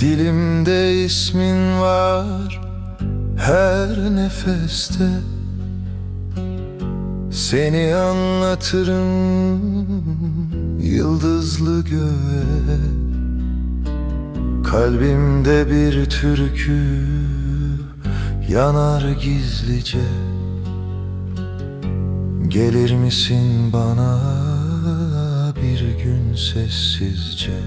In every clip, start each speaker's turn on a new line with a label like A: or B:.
A: Dilimde ismin var her nefeste. Seni anlatırım yıldızlı göğe. Kalbimde bir türkü yanar gizlice. Gelir misin bana bir gün sessizce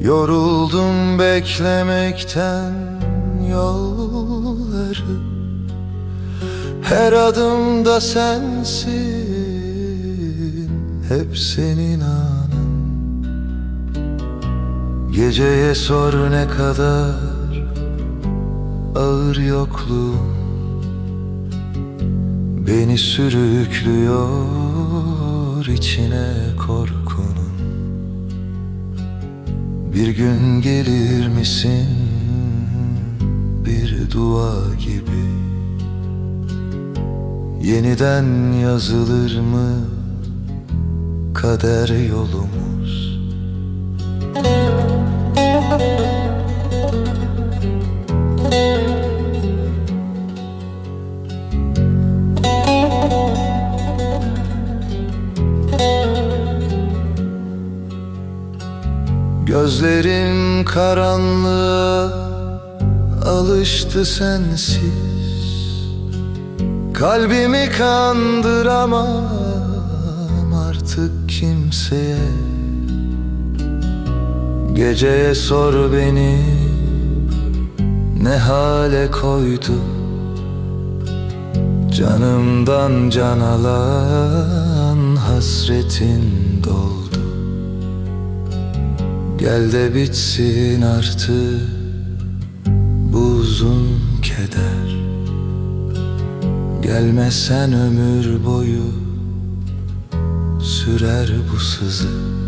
A: Yoruldum beklemekten yolları. Her adımda sensin Hep senin anın. Geceye sor ne kadar Ağır yokluğum. Beni sürüklüyor içine korkunun Bir gün gelir misin? Bir dua gibi. Yeniden yazılır mı? Kader yolumuz Gözlerim karanlığa alıştı sensiz. Kalbimi kandıramam artık kimseye. Geceye sor beni ne hale koydu? Canımdan can alan hasretin doldu Gel de bitsin artık bu uzun keder. Gelmesen ömür boyu sürer bu sızı